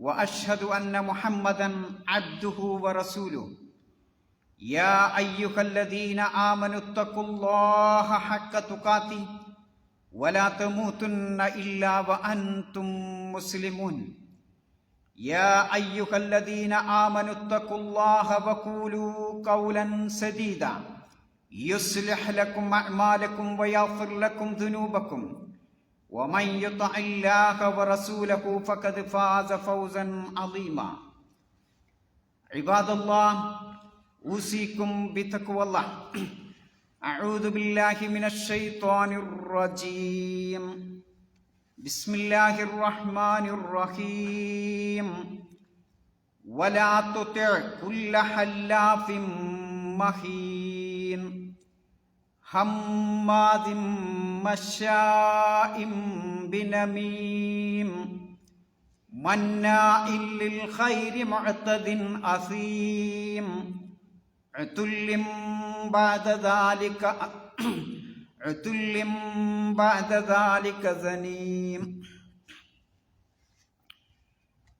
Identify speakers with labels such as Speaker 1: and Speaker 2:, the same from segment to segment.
Speaker 1: وأشهد أن محمدا عبده ورسوله. يا أيها الذين آمنوا اتقوا الله حق تقاته ولا تموتن إلا وأنتم مسلمون. يا أيها الذين آمنوا اتقوا الله وقولوا قولا سديدا. يصلح لكم أعمالكم ويغفر لكم ذنوبكم. ومن يطع الله ورسوله فقد فاز فوزا عظيما. عباد الله اوصيكم بتقوى الله اعوذ بالله من الشيطان الرجيم بسم الله الرحمن الرحيم ولا تطع كل حلاف مهين هماز مشاء بنميم مناع للخير معتد أثيم عتل بعد ذلك عتل بعد ذلك زنيم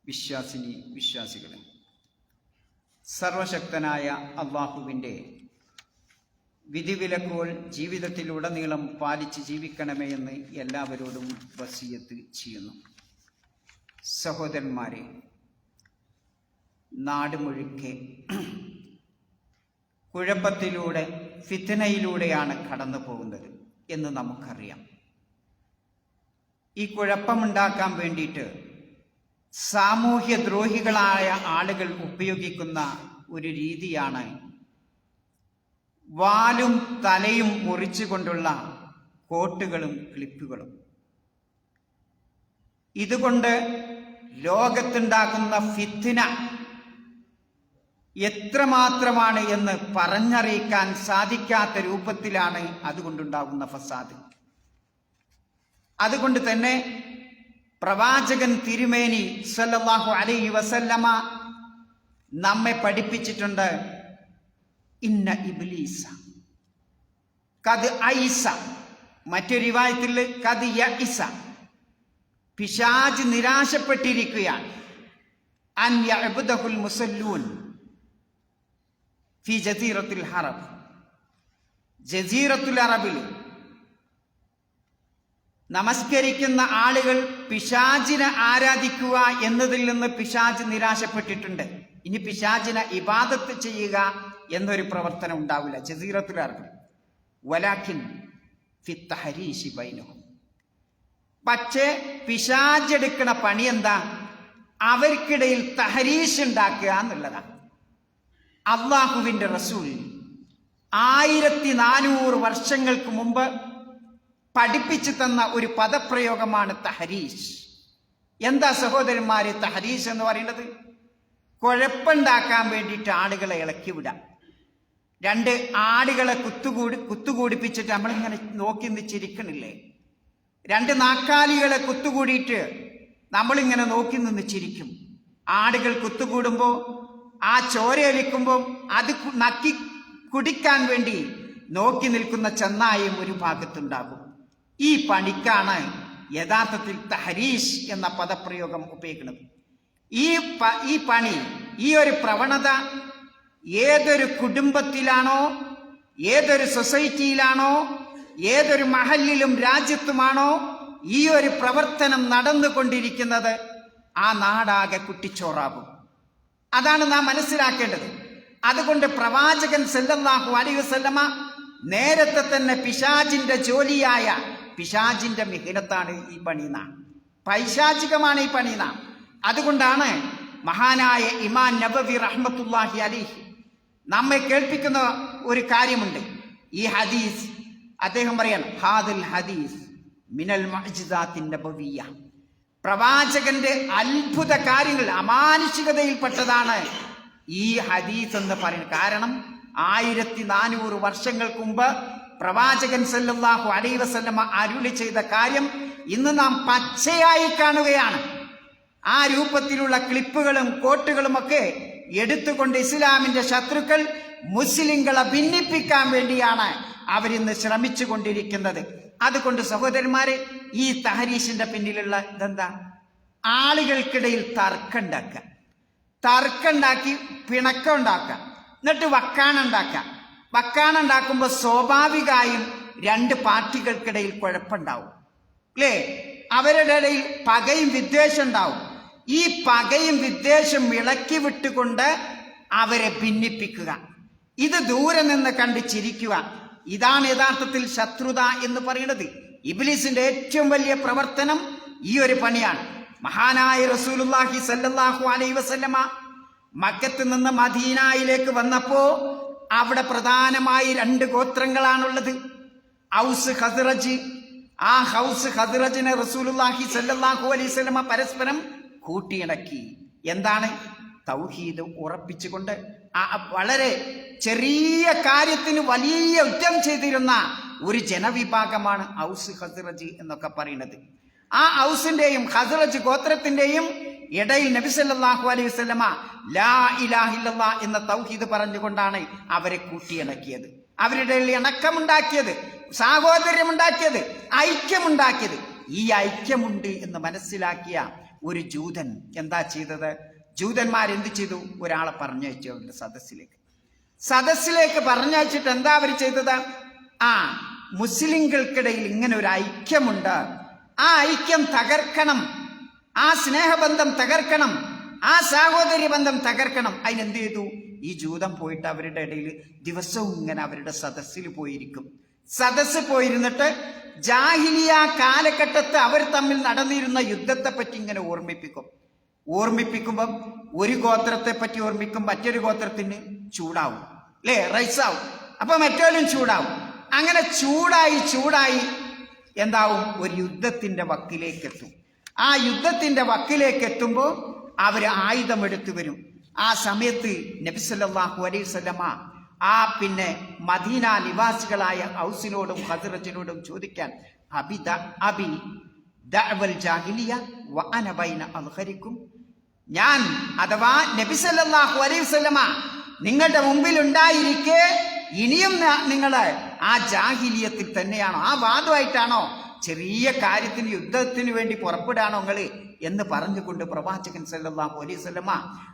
Speaker 1: വിശ്വാസിനി വിശ്വാസികളെ സർവശക്തനായ അള്ളാഹുവിൻ്റെ വിധിവിലക്കുകൾ ജീവിതത്തിലുടനീളം പാലിച്ച് ജീവിക്കണമേ എന്ന് എല്ലാവരോടും വസീയത്ത് ചെയ്യുന്നു. സഹോദരന്മാരെ നാട് മുഴുക്കെ കുഴപ്പത്തിലൂടെ ഫിത്തനയിലൂടെയാണ് കടന്നു പോകുന്നത് എന്ന് നമുക്കറിയാം. ഈ കുഴപ്പമുണ്ടാക്കാൻ വേണ്ടിയിട്ട് സാമൂഹ്യ ദ്രോഹികളായ ആളുകൾ ഉപയോഗിക്കുന്ന ഒരു രീതിയാണ് വാലും തലയും മുറിച്ചുകൊണ്ടുള്ള കോട്ടുകളും ക്ലിപ്പുകളും. ഇതുകൊണ്ട് ലോകത്തുണ്ടാകുന്ന ഫിത്തിന എത്രമാത്രമാണ് എന്ന് പറഞ്ഞറിയിക്കാൻ സാധിക്കാത്ത രൂപത്തിലാണ് അതുകൊണ്ടുണ്ടാകുന്ന ഫസാദ്. അതുകൊണ്ട് തന്നെ പ്രവാചകൻ തിരുമേനി സല്ലാഹു അലൈഹി വസല്ലമ നമ്മെ പഠിപ്പിച്ചിട്ടുണ്ട് ഇന്ന ഇബ്ലീസ. കത് ഐസ. മറ്റൊരു റിവായത്തിൽ കത് യഇസ. പിശാജ് നിരാശപ്പെട്ടിരിക്കുകയാണ്. അൻ യഅബ്ദഹുൽ മുസല്ലൂൻ ഫി ജസീറത്തുൽ ഹറബ്. ജസീറത്തുൽ അറബിൽ നമസ്കരിക്കുന്ന ആളുകൾ പിശാജിനെ ആരാധിക്കുക എന്നതിൽ നിന്ന് പിശാജ് നിരാശപ്പെട്ടിട്ടുണ്ട്. ഇനി പിശാജിനെ ഇബാദത്ത് ചെയ്യുക എന്നൊരു പ്രവർത്തനം ഉണ്ടാവില്ല. ജസീറത്തുൽ വലാഖിൻ ഫിത്തഹരീഷി ബൈനഹും. പക്ഷേ പിശാജെടുക്കണ പണി എന്താ? അവർക്കിടയിൽ തഹരീഷ് ഉണ്ടാക്കുക എന്നുള്ളതാണ് അള്ളാഹുവിന്റെ റസൂൽ ആയിരത്തി നാനൂറ് വർഷങ്ങൾക്ക് മുമ്പ് പഠിപ്പിച്ചു തന്ന ഒരു പദപ്രയോഗമാണ് തഹരീഷ് എന്താ സഹോദരന്മാരെ തഹരീഷ് എന്ന് പറയുന്നത്? കുഴപ്പമുണ്ടാക്കാൻ വേണ്ടിയിട്ട് ആളുകളെ ഇളക്കി വിടാം. രണ്ട് ആടുകളെ കുത്തുകൂടി കുത്തുകൂടിപ്പിച്ചിട്ട് നമ്മളിങ്ങനെ നോക്കി നിന്ന് ചിരിക്കണില്ലേ? രണ്ട് നാക്കാലികളെ കുത്തുകൂടിയിട്ട് നമ്മളിങ്ങനെ നോക്കി നിന്ന് ചിരിക്കും. ആടുകൾ കുത്തുകൂടുമ്പോൾ ആ ചോരയൊലിക്കുമ്പോൾ അത് നക്കി കുടിക്കാൻ വേണ്ടി നോക്കി നിൽക്കുന്ന ചെന്നായും ഒരു ഭാഗത്തുണ്ടാകും. ഈ പണിക്കാണ് യഥാർത്ഥത്തിൽ തഹരീഷ് എന്ന പദപ്രയോഗം ഉപയോഗിക്കുന്നത്. ഈ ഈ പണി ഈ ഒരു പ്രവണത ഏതൊരു കുടുംബത്തിലാണോ ഏതൊരു സൊസൈറ്റിയിലാണോ ഏതൊരു മഹലിലും രാജ്യത്തുമാണോ ഈ ഒരു പ്രവർത്തനം നടന്നുകൊണ്ടിരിക്കുന്നത് ആ നാടാകെ കുട്ടിച്ചോറാകും. അതാണ് നാം മനസ്സിലാക്കേണ്ടത്. അതുകൊണ്ട് പ്രവാചകൻ സല്ലല്ലാഹു അലൈഹി വസല്ലമ നേരത്തെ തന്നെ പിശാജിന്റെ ജോലിയായ പിശാജിന്റെ മിഹിനത്താണ് ഈ പണിന പൈശാചികമാണ് ഈ പണിന അതുകൊണ്ടാണ് മഹാനായ ഇമാൻ നബവി റഹ്മത്തുല്ലാഹി അലിഹി നമ്മെ കേൾപ്പിക്കുന്ന ഒരു കാര്യമുണ്ട്. ഈ ഹദീസ് അദ്ദേഹം പറയാണ് ഹാദുൽ ഹദീസ് മിനൽ മഅ്ജിസാത്തിൻ നബവിയ്യ. പ്രവാചകന്റെ അത്ഭുത കാര്യങ്ങൾ അമാനുഷികതയിൽപ്പെട്ടതാണ് ഈ ഹദീസ് എന്ന് പറയുന്നത്. കാരണം ആയിരത്തി നാനൂറ് വർഷങ്ങൾക്ക് മുമ്പ് പ്രവാചകൻ സല്ലാഹു അലൈ വസല്ലമ അരുളി ചെയ്ത കാര്യം ഇന്ന് നാം പച്ചയായി കാണുകയാണ്. ആ രൂപത്തിലുള്ള ക്ലിപ്പുകളും കോട്ടുകളും ഒക്കെ എടുത്തുകൊണ്ട് ഇസ്ലാമിന്റെ ശത്രുക്കൾ മുസ്ലിങ്ങളെ ഭിന്നിപ്പിക്കാൻ വേണ്ടിയാണ് അവരിന്ന് ശ്രമിച്ചു കൊണ്ടിരിക്കുന്നത് അതുകൊണ്ട് സഹോദരന്മാരെ ഈ തഹരീഷിന്റെ പിന്നിലുള്ള ഇതെന്താ? ആളുകൾക്കിടയിൽ തർക്കമുണ്ടാക്കുക. തർക്കമുണ്ടാക്കി പിണക്കം ഉണ്ടാക്കുക. എന്നിട്ട് വക്കാണുണ്ടാക്കുക വക്കാണുണ്ടാക്കുമ്പോൾ സ്വാഭാവികമായും രണ്ട് പാർട്ടികൾക്കിടയിൽ കുഴപ്പമുണ്ടാവും. അല്ലേ? അവരുടെ ഇടയിൽ പകയും വിദ്വേഷം ഉണ്ടാവും ഈ പകയും വിദ്വേഷം ഇളക്കി വിട്ടുകൊണ്ട് അവരെ ഭിന്നിപ്പിക്കുക. ഇത് ദൂരെ നിന്ന് കണ്ട് ചിരിക്കുക. ഇതാണ് യഥാർത്ഥത്തിൽ ശത്രുത എന്ന് പറയുന്നത്. ഇബ്ലീസിന്റെ ഏറ്റവും വലിയ പ്രവർത്തനം ഈ ഒരു പണിയാണ്. മഹാനായ റസൂലുല്ലാഹി സല്ലാഹു അലൈ വസല്ലമ മക്കത്ത് നിന്ന് മദീനായിലേക്ക് വന്നപ്പോ അവിടെ പ്രധാനമായി രണ്ട് ഗോത്രങ്ങളാണുള്ളത്. ഹൗസ് ഹസ്റജ് ആ ഹൗസ് ഹസ്റജിനെ റസൂലുല്ലാഹി സല്ലാഹു അലൈഹി പരസ്പരം കൂട്ടിയിണക്കി. എന്താണ്? തൗഹീദ് ഉറപ്പിച്ചുകൊണ്ട് വളരെ ചെറിയ കാര്യത്തിന് വലിയ യുദ്ധം ചെയ്തിരുന്ന ഒരു ജനവിഭാഗമാണ് ഔസ് ഖസ്റജ് എന്നൊക്കെ പറയുന്നത്. ആ ഔസിന്റെയും ഹസ്റജ് ഗോത്രത്തിന്റെയും ഇടയിൽ നബി സല്ലല്ലാഹു അലൈഹി വസല്ലമ ലാ ഇലാഹില്ല എന്ന തൗഹീദ് പറഞ്ഞുകൊണ്ടാണ് അവരെ കൂട്ടിയിണക്കിയത്. അവരുടെ ഇണക്കമുണ്ടാക്കിയത് സാഹോദര്യമുണ്ടാക്കിയത് ഐക്യമുണ്ടാക്കിയത്. ഈ ഐക്യമുണ്ട് എന്ന് മനസ്സിലാക്കിയ ഒരു ജൂതൻ എന്താ ചെയ്തത്? ജൂതന്മാർ എന്ത് ചെയ്തു? ഒരാളെ പറഞ്ഞയച്ചു അവരുടെ സദസ്സിലേക്ക്. സദസ്സിലേക്ക് പറഞ്ഞയച്ചിട്ട് എന്താ അവർ ചെയ്തത്? ആ മുസ്ലിങ്ങൾക്കിടയിൽ ഇങ്ങനെ ഒരു ഐക്യമുണ്ട്. ആ ഐക്യം തകർക്കണം. ആ സ്നേഹബന്ധം തകർക്കണം. ആ സാഹോദര്യ ബന്ധം തകർക്കണം. അതിനെന്ത് ചെയ്തു? ഈ ജൂതം പോയിട്ട് അവരുടെ ഇടയിൽ ദിവസവും ഇങ്ങനെ അവരുടെ സദസ്സിൽ പോയിരിക്കും. സദസ്സ് പോയിരുന്നിട്ട് ജാഹിലിയ കാലഘട്ടത്ത് അവർ തമ്മിൽ നടന്നിരുന്ന യുദ്ധത്തെ പറ്റി ഇങ്ങനെ ഓർമ്മിപ്പിക്കും. ഓർമ്മിപ്പിക്കുമ്പം ഒരു ഗോത്രത്തെ പറ്റി ഓർമ്മിക്കും മറ്റൊരു ഗോത്രത്തിന് ചൂടാവും. അല്ലേ? റൈസാവും. അപ്പൊ മറ്റോലും ചൂടാവും. അങ്ങനെ ചൂടായി ചൂടായി എന്താവും? ഒരു യുദ്ധത്തിന്റെ വക്കിലേക്ക് എത്തും ആ യുദ്ധത്തിന്റെ വക്കിലേക്ക് എത്തുമ്പോൾ അവർ ആയുധമെടുത്തു വരും. ആ സമയത്ത് നബിസല്ലാഹു സ്വലമ ആ പിന്നെ മദീന നിവാസികളായ ഔസിനോടും ഹസ്രജിനോടും ചോദിക്കാൻ അബി ദ- അബി ദഅവൽ ജാഹിലിയ വ അന ബൈന അദ്ഹരിക്കും ഞാൻ അഥവാ നബി സല്ലല്ലാഹു അലൈഹി വസല്ലമ നിങ്ങളുടെ മുമ്പിൽ ഉണ്ടായിരിക്കെ ഇനിയും നിങ്ങൾ ആ ജാഹിലിയത്തിൽ തന്നെയാണോ ആ വാദമായിട്ടാണോ ചെറിയ കാര്യത്തിന് യുദ്ധത്തിന് വേണ്ടി പുറപ്പെടാണോ നിങ്ങൾ എന്ന് പറഞ്ഞുകൊണ്ട് പ്രവാചകൻ സല്ലല്ലാഹു അലൈഹി വസല്ലമ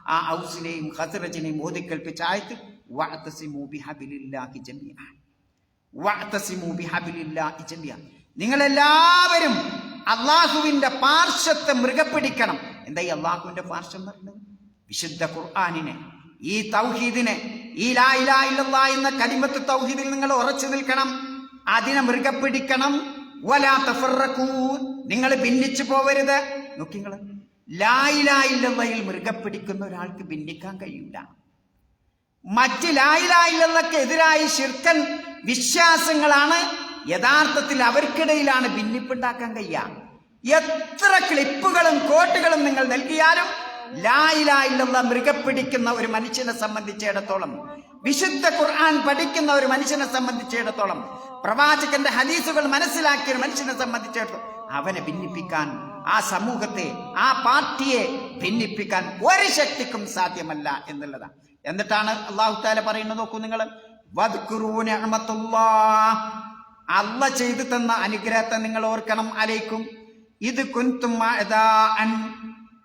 Speaker 1: ആ ഔസിനെയും ഹസറജിനെയും ഓതിക്കേൽപ്പിച്ച ആയത്ത് ജമീഅ. നിങ്ങളെല്ലാവരും അള്ളാഹുവിന്റെ പാർശ്വത്തെ മൃഗപ്പിടിക്കണം. എന്താ ഈ അള്ളാഹുവിന്റെ പാർശ്വം പറഞ്ഞത് വിശുദ്ധ ഖുർആാനിനെ ഈ തൗഹീദിനെ ഈ ലാ ഇലാ ഇല്ലല്ലാ എന്ന കലിമത്ത് തൗഹീദിൽ നിങ്ങൾ ഉറച്ചു നിൽക്കണം. അതിനെ മൃഗപ്പിടിക്കണം. വലാ തഫറഖൂ നിങ്ങൾ ഭിന്നിച്ചു പോവരുത്. നോക്കിങ്ങൾ ലാ ഇലാഹ ഇല്ലല്ലയിൽ മൃഗപ്പിടിക്കുന്ന ഒരാൾക്ക് ഭിന്നിക്കാൻ കഴിയില്ല മറ്റ് ലായിലായില്ലെന്നൊക്കെ എതിരായി ശിർക്കൻ വിശ്വാസങ്ങളാണ്. യഥാർത്ഥത്തിൽ അവർക്കിടയിലാണ് ഭിന്നിപ്പുണ്ടാക്കാൻ കഴിയുക. എത്ര ക്ലിപ്പുകളും കോട്ടുകളും നിങ്ങൾ നൽകിയാലും ലായിലായില്ലെന്ന മൃഗപ്പിടിക്കുന്ന ഒരു മനുഷ്യനെ സംബന്ധിച്ചിടത്തോളം വിശുദ്ധ ഖുർആൻ പഠിക്കുന്ന ഒരു മനുഷ്യനെ സംബന്ധിച്ചിടത്തോളം പ്രവാചകന്റെ ഹദീസുകൾ മനസ്സിലാക്കിയ ഒരു മനുഷ്യനെ സംബന്ധിച്ചിടത്തോളം അവനെ ഭിന്നിപ്പിക്കാൻ ആ സമൂഹത്തെ ആ പാർട്ടിയെ ഭിന്നിപ്പിക്കാൻ ഒരു ശക്തിക്കും സാധ്യമല്ല എന്നുള്ളതാണ്. എന്നിട്ടാണ് അള്ളാഹു താല പറയുന്നത് നോക്കൂ നിങ്ങൾ. അല്ല ചെയ്തു തന്ന അനുഗ്രഹത്തെ നിങ്ങൾ ഓർക്കണം അലൈക്കും. ഇത് കുന്തും.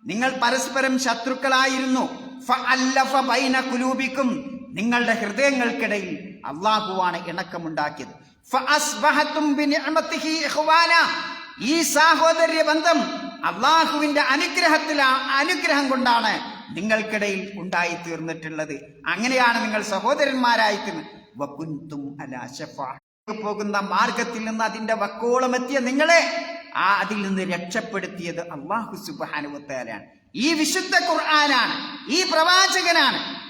Speaker 1: നിങ്ങൾ പരസ്പരം ശത്രുക്കളായിരുന്നു. കുലൂബിക്കും നിങ്ങളുടെ ഹൃദയങ്ങൾക്കിടയിൽ അള്ളാഹുവാണ് ഇണക്കമുണ്ടാക്കിയത്. ഈ സാഹോദര്യ ബന്ധം അള്ളാഹുവിന്റെ അനുഗ്രഹത്തിലാ അനുഗ്രഹം കൊണ്ടാണ് നിങ്ങൾക്കിടയിൽ ഉണ്ടായി തീർന്നിട്ടുള്ളത്. അങ്ങനെയാണ് നിങ്ങൾ സഹോദരന്മാരായി തീർന്നത് വകുന്തും പോകുന്ന മാർഗത്തിൽ നിന്ന് അതിന്റെ വക്കോളം എത്തിയ നിങ്ങളെ ആ അതിൽ നിന്ന് രക്ഷപ്പെടുത്തിയത് അള്ളാഹു സുബാനുവത്താലാണ് ഈ വിശുദ്ധ ഖുർആനാണ് ഈ പ്രവാചകനാണ്.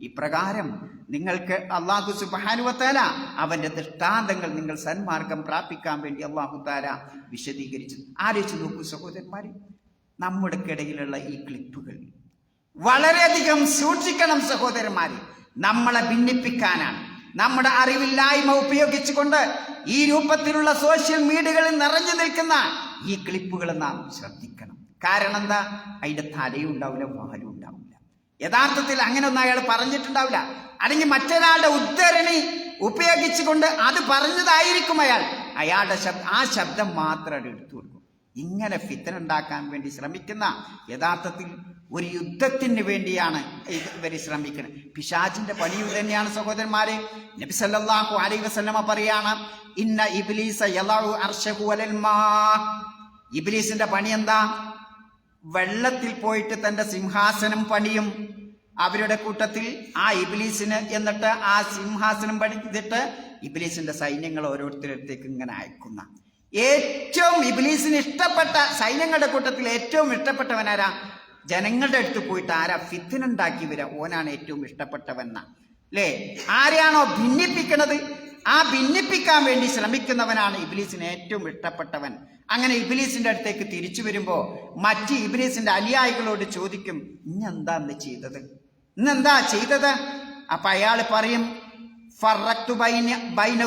Speaker 1: ഇപ്രകാരം നിങ്ങൾക്ക് അള്ളാഹു സുബാനുവത്താല അവന്റെ ദൃഷ്ടാന്തങ്ങൾ നിങ്ങൾ സന്മാർഗം പ്രാപിക്കാൻ വേണ്ടി അള്ളാഹു താല വിശദീകരിച്ചു. ആലോചിച്ച് നോക്കൂ സഹോദരന്മാരെ നമ്മുടെ ഇടയിലുള്ള ഈ ക്ലിപ്പുകൾ വളരെയധികം സൂക്ഷിക്കണം സഹോദരന്മാരെ. നമ്മളെ ഭിന്നിപ്പിക്കാനാണ്. നമ്മുടെ അറിവില്ലായ്മ ഉപയോഗിച്ചുകൊണ്ട് ഈ രൂപത്തിലുള്ള സോഷ്യൽ മീഡിയകളിൽ നിറഞ്ഞു നിൽക്കുന്ന ഈ ക്ലിപ്പുകൾ നാം ശ്രദ്ധിക്കണം. കാരണം എന്താ അതിന്റെ തലയും ഉണ്ടാവില്ല വാലും ഉണ്ടാവില്ല. യഥാർത്ഥത്തിൽ അങ്ങനെ ഒന്നും അയാൾ പറഞ്ഞിട്ടുണ്ടാവില്ല. അല്ലെങ്കിൽ മറ്റൊരാളുടെ ഉദ്ധരണി ഉപയോഗിച്ചുകൊണ്ട് അത് പറഞ്ഞതായിരിക്കും അയാൾ. അയാളുടെ ശബ്ദം ആ ശബ്ദം മാത്രം എടുത്തു കൊടുക്കും. ഇങ്ങനെ ഫിത്തന ഉണ്ടാക്കാൻ വേണ്ടി ശ്രമിക്കുന്ന യഥാർത്ഥത്തിൽ ഒരു യുദ്ധത്തിന് വേണ്ടിയാണ് ഇവർ ശ്രമിക്കുന്നത്. പിശാചിന്റെ പണി തന്നെയാണ് സഹോദരന്മാരെ. നബി സല്ലല്ലാഹു അലൈഹി വസല്ലമ പറയാണ് ഇന്ന ഇബ്ലീസ യലഉ ഇബ്ലീസിന്റെ പണി എന്താ? വെള്ളത്തിൽ പോയിട്ട് തന്റെ സിംഹാസനം പണിയും. അവരുടെ കൂട്ടത്തിൽ ആ ഇബിലീസിന് എന്നിട്ട് ആ സിംഹാസനം പണിതിട്ട് ഇബിലീസിന്റെ സൈന്യങ്ങൾ ഓരോരുത്തരടുത്തേക്ക് ഇങ്ങനെ അയക്കുന്ന. ഏറ്റവും ഇബിലീസിന് ഇഷ്ടപ്പെട്ട സൈന്യങ്ങളുടെ കൂട്ടത്തിൽ ഏറ്റവും ഇഷ്ടപ്പെട്ടവനാരാ ജനങ്ങളുടെ അടുത്ത് പോയിട്ട് ആരാ ഫിത്തിനുണ്ടാക്കി വരാ? ഓനാണ് ഏറ്റവും ഇഷ്ടപ്പെട്ടവൻ അല്ലേ ആരെയാണോ ഭിന്നിപ്പിക്കണത്? ആ ഭിന്നിപ്പിക്കാൻ വേണ്ടി ശ്രമിക്കുന്നവനാണ് ഇബിലീസിന് ഏറ്റവും ഇഷ്ടപ്പെട്ടവൻ. അങ്ങനെ ഇബിലീസിന്റെ അടുത്തേക്ക് തിരിച്ചു വരുമ്പോ മറ്റ് ഇബിലീസിന്റെ അനുയായികളോട് ചോദിക്കും ഇന്നെന്താ ഇന്ന് ചെയ്തത്? ഇന്നെന്താ ചെയ്തത്? അപ്പൊ അയാൾ പറയും ഫറക്തു ബൈന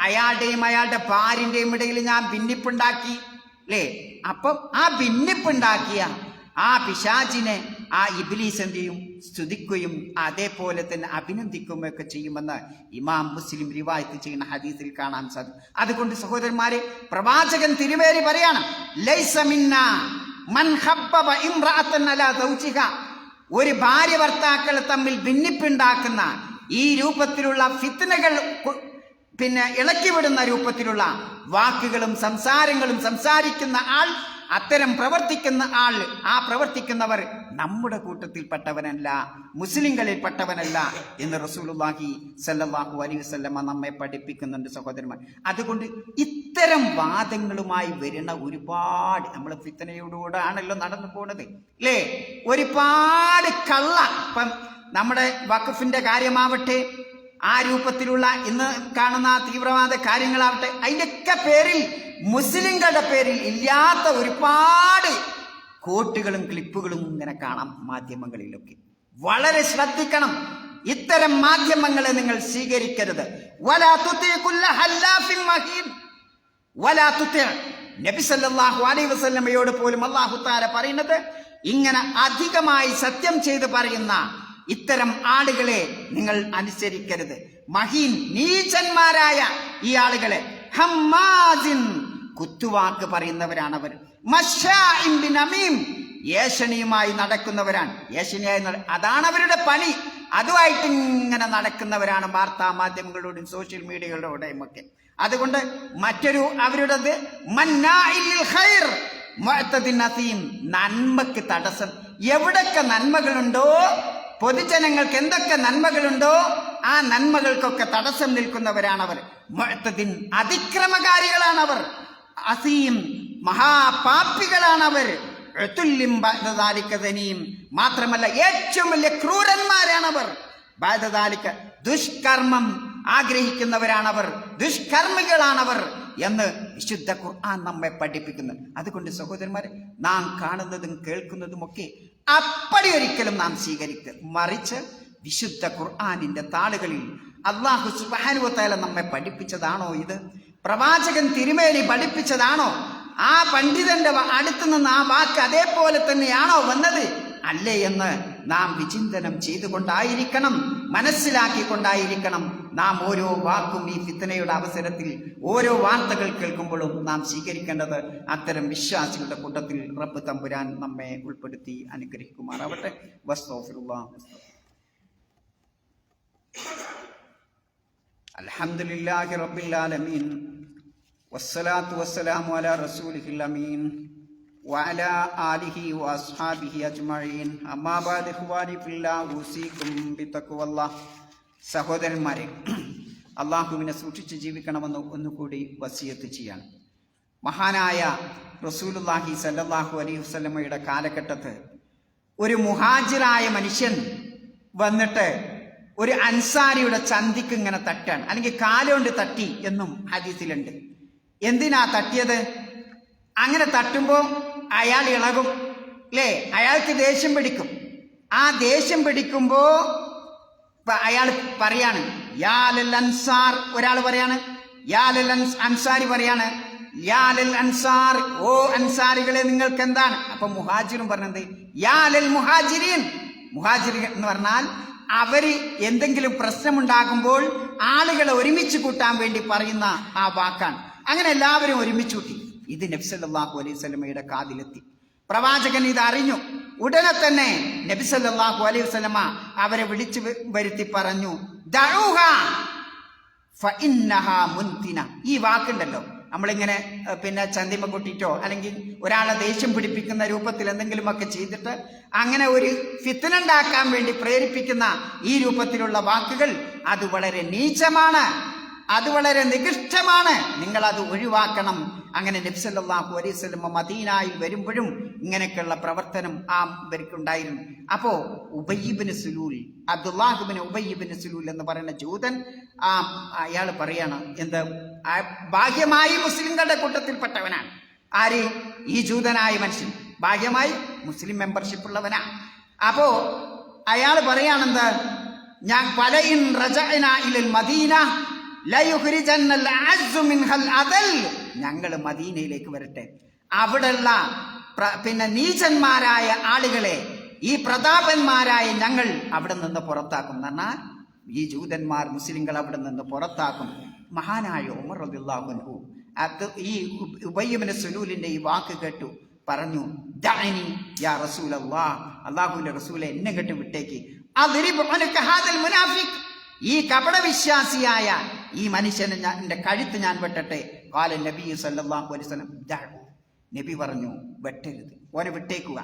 Speaker 1: അയാളുടെയും അയാളുടെ ഭാര്യന്റെയും ഇടയിൽ ഞാൻ ഭിന്നിപ്പുണ്ടാക്കി. അല്ലേ അപ്പം ആ ഭിന്നിപ്പുണ്ടാക്കിയ ആ പിശാചിനെ ആ ഇബിലീസ് എന്ത് ചെയ്യും സ്തുതിക്കുകയും അതേപോലെ തന്നെ അഭിനന്ദിക്കുകയൊക്കെ ചെയ്യുമെന്ന് ഇമാം മുസ്ലിം റിവായത്ത് ചെയ്യുന്ന ഹദീസിൽ കാണാൻ സാധിക്കും അതുകൊണ്ട് സഹോദരന്മാരെ പ്രവാചകൻ തിരുവേരി പറയാണ്. ഒരു ഭാര്യ ഭർത്താക്കൾ തമ്മിൽ ഭിന്നിപ്പുണ്ടാക്കുന്ന ഈ രൂപത്തിലുള്ള ഫിത്തനകൾ പിന്നെ ഇളക്കിവിടുന്ന രൂപത്തിലുള്ള വാക്കുകളും സംസാരങ്ങളും സംസാരിക്കുന്ന ആൾ അത്തരം പ്രവർത്തിക്കുന്ന ആൾ ആ പ്രവർത്തിക്കുന്നവർ നമ്മുടെ കൂട്ടത്തിൽപ്പെട്ടവനല്ല മുസ്ലിങ്ങളിൽപ്പെട്ടവനല്ല എന്ന് റസൂലുള്ളാഹി സല്ലല്ലാഹു അലൈഹി വസല്ലമ നമ്മെ പഠിപ്പിക്കുന്നുണ്ട് സഹോദരന്മാർ. അതുകൊണ്ട് ഇത്തരം വാദങ്ങളുമായി വരുന്ന ഒരുപാട് നമ്മൾ ഫിത്തനയോടുകൂടെ ആണല്ലോ നടന്നു പോകുന്നത് അല്ലേ ഒരുപാട് കള്ള. ഇപ്പം നമ്മുടെ വഖഫിന്റെ കാര്യമാവട്ടെ ആ രൂപത്തിലുള്ള ഇന്ന് കാണുന്ന തീവ്രവാദ കാര്യങ്ങളാവട്ടെ അതിന്റെയൊക്കെ പേരിൽ മുസ്ലിങ്ങളുടെ പേരിൽ ഇല്ലാത്ത ഒരുപാട് കോട്ടുകളും ക്ലിപ്പുകളും ഇങ്ങനെ കാണാം മാധ്യമങ്ങളിലൊക്കെ. വളരെ ശ്രദ്ധിക്കണം. ഇത്തരം മാധ്യമങ്ങളെ നിങ്ങൾ സ്വീകരിക്കരുത്. വലാ തുതിഇ കുല്ല ഹല്ലാഫിൻ മഹീൻ വലാ തുതി' നബി സല്ലല്ലാഹു അലൈഹി വസല്ലമയോട് പോലും തആല പറയുന്നത് ഇങ്ങനെ അധികമായി സത്യം ചെയ്ത് പറയുന്ന ഇത്തരം ആളുകളെ നിങ്ങൾ അനുസരിക്കരുത്. മഹീൻ നീചന്മാരായ ഈ ആളുകളെ. ഹമ്മാസിൻ കുത്തുവാക്ക് പറയുന്നവരാണ് അവർ ഏഷണിയുമായി നടക്കുന്നവരാണ്. ഏഷണിയായി അതാണ് അവരുടെ പണി. അതുമായിട്ട് ഇങ്ങനെ നടക്കുന്നവരാണ് വാർത്താ മാധ്യമങ്ങളിലൂടെയും സോഷ്യൽ മീഡിയകളിലൂടെയും ഒക്കെ. അതുകൊണ്ട് മറ്റൊരു അവരുടേത് നന്മക്ക് തടസ്സം. എവിടൊക്കെ നന്മകളുണ്ടോ പൊതുജനങ്ങൾക്ക് എന്തൊക്കെ നന്മകളുണ്ടോ ആ നന്മകൾക്കൊക്കെ തടസ്സം നിൽക്കുന്നവരാണവർ. മുഅ്തദിൻ അവർ അസീം ബാധതാലിക്ക തനിയും മാത്രമല്ല ഏറ്റവും വലിയ ക്രൂരന്മാരാണവർ. ബാധതാലിക്ക ദുഷ്കർമ്മം ആഗ്രഹിക്കുന്നവരാണവർ. ദുഷ്കർമ്മികളാണവർ എന്ന് വിശുദ്ധ ഖുർആൻ നമ്മെ പഠിപ്പിക്കുന്നു. അതുകൊണ്ട് സഹോദരന്മാരെ നാം കാണുന്നതും കേൾക്കുന്നതും ഒക്കെ അപ്പടി ഒരിക്കലും നാം സ്വീകരിക്കുക മറിച്ച് വിശുദ്ധ ഖുർആാനിന്റെ താളുകളിൽ അള്ളാഹു സുബാനുവത്താല നമ്മെ പഠിപ്പിച്ചതാണോ ഇത്? പ്രവാചകൻ തിരുമേനി പഠിപ്പിച്ചതാണോ? ആ പണ്ഡിതന്റെ അടുത്തു നിന്ന് ആ വാക്ക് അതേപോലെ തന്നെയാണോ വന്നത്? അല്ലേ എന്ന് നാം വിചിന്തനം ചെയ്തുകൊണ്ടായിരിക്കണം മനസ്സിലാക്കിക്കൊണ്ടായിരിക്കണം നാം ഓരോ വാക്കും ഈ ഫിത്തനയുടെ അവസരത്തിൽ ഓരോ വാർത്തകൾ കേൾക്കുമ്പോഴും നാം സ്വീകരിക്കേണ്ടത് അത്തരം വിശ്വാസികളുടെ കൂട്ടത്തിൽ റബ്ബ് തമ്പുരാൻ നമ്മെ ഉൾപ്പെടുത്തി അനുഗ്രഹിക്കുമാറാവട്ടെ. വസ്തോഫിറുള്ള അലഹമുല്ലാഹി വസ്സലാത്തു വസ്സലാമു അല റസൂലിഹിൽ അമീൻ. وعلى آله وأصحابه أجمعين أما بعد إخواني في الله أوصيكم بتقوى الله സഹോദരന്മാരെ അള്ളാഹുവിനെ സൂക്ഷിച്ച് ജീവിക്കണമെന്ന് ഒന്നുകൂടി വസിയത്ത് ചെയ്യാണ് മഹാനായ റസൂലുല്ലാഹി സല്ലല്ലാഹു അലൈഹി വസല്ലമയുടെ കാലഘട്ടത്ത് ഒരു മുഹാജിറായ മനുഷ്യൻ വന്നിട്ട് ഒരു അൻസാരിയുടെ ചന്തിക്ക് ഇങ്ങനെ തട്ടാണ് അല്ലെങ്കിൽ കാലുകൊണ്ട് തട്ടി എന്നും ഹദീസിലുണ്ട് എന്തിനാ തട്ടിയത് അങ്ങനെ തട്ടുമ്പോൾ അയാൾ ഇളകും. അല്ലേ അയാൾക്ക് ദേഷ്യം പിടിക്കും. ആ ദേഷ്യം പിടിക്കുമ്പോ അയാൾ പറയാണ് യാലൽ അൻസാർ ഒരാൾ പറയാണ്. യാലൽ അൻസ് അൻസാരി പറയാണ് യാലൽ അൻസാർ ഓ അൻസാരികളെ നിങ്ങൾക്ക് എന്താണ് അപ്പൊ മുഹാജിറും പറഞ്ഞത് യാലൽ മുഹാജിരീൻ. മുഹാജിർ എന്ന് പറഞ്ഞാൽ അവർ എന്തെങ്കിലും പ്രശ്നമുണ്ടാകുമ്പോൾ ആളുകളെ ഒരുമിച്ച് കൂട്ടാൻ വേണ്ടി പറയുന്ന ആ വാക്കാണ്. അങ്ങനെ എല്ലാവരും ഒരുമിച്ച് കൂട്ടി. ഇത് നബ്സല്ലാഹു അലൈഹി സ്വലമയുടെ കാതിലെത്തി. പ്രവാചകൻ ഇത് അറിഞ്ഞു. ഉടനെ തന്നെ നബി സല്ലല്ലാഹു അലൈഹി സ്വലമ അവരെ വിളിച്ചു വരുത്തി പറഞ്ഞു മുൻതിന. ഈ വാക്കുണ്ടല്ലോ. നമ്മളിങ്ങനെ പിന്നെ ചന്തിമ കൊട്ടിട്ടോ അല്ലെങ്കിൽ ഒരാളെ ദേഷ്യം പിടിപ്പിക്കുന്ന രൂപത്തിൽ എന്തെങ്കിലുമൊക്കെ ചെയ്തിട്ട് അങ്ങനെ ഒരു ഫിത്തനുണ്ടാക്കാൻ വേണ്ടി പ്രേരിപ്പിക്കുന്ന ഈ രൂപത്തിലുള്ള വാക്കുകൾ അത് വളരെ നീചമാണ്. അത് വളരെ നികൃഷ്ടമാണ്. നിങ്ങൾ അത് ഒഴിവാക്കണം. അങ്ങനെ നബ്സല്ലാഹു അലൈഹി മദീനായിൽ വരുമ്പോഴും ഇങ്ങനെയൊക്കെയുള്ള പ്രവർത്തനം ആ ഇവർക്കുണ്ടായിരുന്നു അപ്പോ ഉബയ്യബിന് സുലൂൽ അബ്ദുല്ലാഹുബിന് ഉബയ്യബിന് സുലൂൽ എന്ന് പറയുന്ന ജൂതൻ ആ അയാൾ പറയാണ് എന്ത്? ഭാഗ്യമായി മുസ്ലിങ്ങളുടെ കൂട്ടത്തിൽപ്പെട്ടവനാണ്. ആര്? ഈ ജൂതനായ മനുഷ്യൻ. ഭാഗ്യമായി മുസ്ലിം മെമ്പർഷിപ്പ് ഉള്ളവനാ. അപ്പോ അയാൾ പറയാണെന്ത് ഞാൻ പലയിൻ റജന ഇലൽ മദീന ഞങ്ങൾ മദീനയിലേക്ക് വരട്ടെ. അവിടെയുള്ള പിന്നെ നീചന്മാരായ ആളുകളെ ഈ പ്രതാപന്മാരായ ഞങ്ങൾ അവിടെ നിന്ന് പുറത്താക്കും. എന്ന് ഈ ജൂതന്മാർ മുസ്ലിങ്ങൾ അവിടെ നിന്ന് പുറത്താക്കും. മഹാനായ ഉമർ റളിയല്ലാഹു അത് ഈ ഉബയ്യബിന് സുലൂലിന്റെ ഈ വാക്ക് കേട്ടു. പറഞ്ഞു ദഅനി യാ റസൂലെ എന്നെ കേട്ട് വിട്ടേക്ക്. അതിരി മുനാഫിക് ഈ കപടവിശ്വാസിയായ ഈ മനുഷ്യന് ഞാൻ എന്റെ കഴുത്ത് ഞാൻ വെട്ടട്ടെ. കാല നബി സല്ലാഹു അലൈവലം നബി പറഞ്ഞു വെട്ടരുത്. ഓനെ വിട്ടേക്കുക.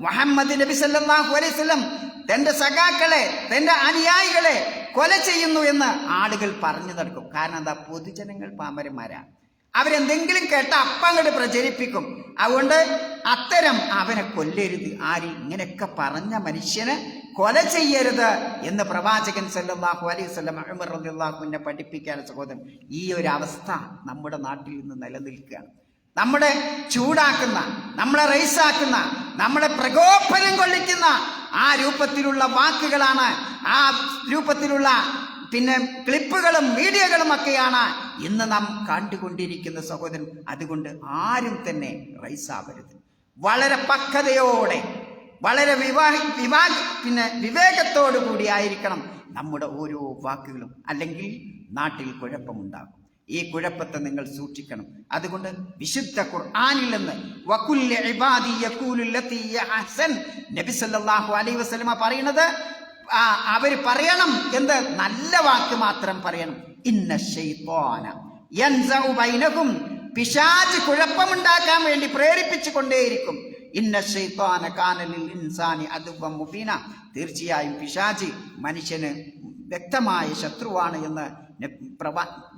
Speaker 1: മുഹമ്മദ് നബി സല്ലാഹു അലൈവലം തന്റെ സഖാക്കളെ തന്റെ അനുയായികളെ കൊല ചെയ്യുന്നു എന്ന് ആളുകൾ പറഞ്ഞു നടക്കും. കാരണം എന്താ? പൊതുജനങ്ങൾ പാമരന്മാരാണ് അവരെന്തെങ്കിലും കേട്ട അപ്പം അങ്ങോട്ട് പ്രചരിപ്പിക്കും. അതുകൊണ്ട് അത്തരം അവനെ കൊല്ലരുത്. ആര് ഇങ്ങനെയൊക്കെ പറഞ്ഞ മനുഷ്യനെ കൊല ചെയ്യരുത് എന്ന് പ്രവാചകൻ സല്ലാഹു അലൈഹി വസല്ലം ഉമർ റളിയല്ലാഹുവിനെ പഠിപ്പിക്കാൻ സഹോദരൻ ഈ ഒരു അവസ്ഥ നമ്മുടെ നാട്ടിൽ നിന്ന് നിലനിൽക്കുകയാണ്. നമ്മുടെ ചൂടാക്കുന്ന നമ്മളെ റൈസാക്കുന്ന നമ്മളെ പ്രകോപനം കൊള്ളിക്കുന്ന ആ രൂപത്തിലുള്ള വാക്കുകളാണ് ആ രൂപത്തിലുള്ള പിന്നെ ക്ലിപ്പുകളും മീഡിയകളും ഒക്കെയാണ് ഇന്ന് നാം കണ്ടുകൊണ്ടിരിക്കുന്ന സഹോദരൻ അതുകൊണ്ട് ആരും തന്നെ റൈസാവരുത്. വളരെ പക്വതയോടെ വളരെ വിവാഹ വിവാ പിന്നെ വിവേകത്തോടു കൂടി ആയിരിക്കണം നമ്മുടെ ഓരോ വാക്കുകളും. അല്ലെങ്കിൽ നാട്ടിൽ കുഴപ്പമുണ്ടാകും. ഈ കുഴപ്പത്തെ നിങ്ങൾ സൂക്ഷിക്കണം. അതുകൊണ്ട് വിശുദ്ധ ഖുർആനിൽ നിന്ന് നബി സല്ലല്ലാഹു അലൈഹി പറയുന്നത് അവർ പറയണം എന്ത് നല്ല വാക്ക് മാത്രം പറയണം. ഇന്ന പിശാച് കുഴപ്പമുണ്ടാക്കാൻ വേണ്ടി പ്രേരിപ്പിച്ചു കൊണ്ടേയിരിക്കും ഇന്ന ശൈത്വാന കാനലിൽ ഇൻസാനി അതുവം മുബീന. തീർച്ചയായും പിശാച് മനുഷ്യന് വ്യക്തമായ ശത്രുവാണ് എന്ന്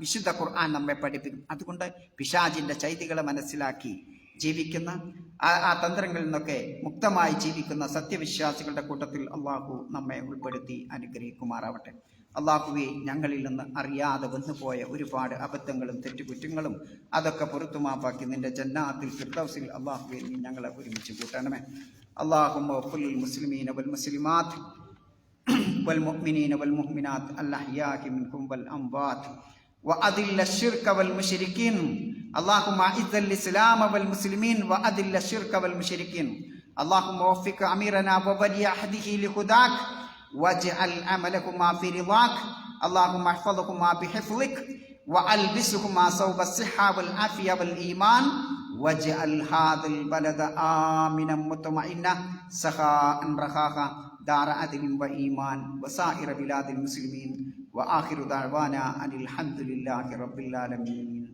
Speaker 1: വിശുദ്ധ ഖുർആൻ നമ്മെ പഠിപ്പിക്കും. അതുകൊണ്ട് പിശാചിന്റെ ചൈതികളെ മനസ്സിലാക്കി ജീവിക്കുന്ന ആ തന്ത്രങ്ങളിൽ നിന്നൊക്കെ മുക്തമായി ജീവിക്കുന്ന സത്യവിശ്വാസികളുടെ കൂട്ടത്തിൽ അള്ളാഹു നമ്മെ ഉൾപ്പെടുത്തി അനുഗ്രഹിക്കുമാറാവട്ടെ. അള്ളാഹുവെ ഞങ്ങളിൽ നിന്ന് അറിയാതെ വന്നുപോയ ഒരുപാട് അബദ്ധങ്ങളും തെറ്റുകുറ്റങ്ങളും അതൊക്കെ പുറത്തു മാപ്പാക്കി നിന്റെ ജന്നാത്തിൽ ഫിർദൗസിൽ അള്ളാഹുവെ നീ ഞങ്ങളെ ഒരുമിച്ച് കൂട്ടണമേ അള്ളാഹുമ്മ മുസ്ലിമീന വൽ മുസ്ലിമാത്ത് والمؤمنين والمؤمنات الأحياء منكم والأموات وأذل الشرك والمشركين اللهم أعز الإسلام والمسلمين وأذل الشرك والمشركين اللهم وفق أميرنا وولي عهده لهداك واجعل عملكما في رضاك اللهم احفظهما بحفظك وألبسهما ثوب الصحة والعافية والإيمان واجعل هذا البلد آمنا مطمئنا سخاء رخاء دار عدل وإيمان وسائر بلاد المسلمين وآخر دعوانا أن الحمد لله رب العالمين.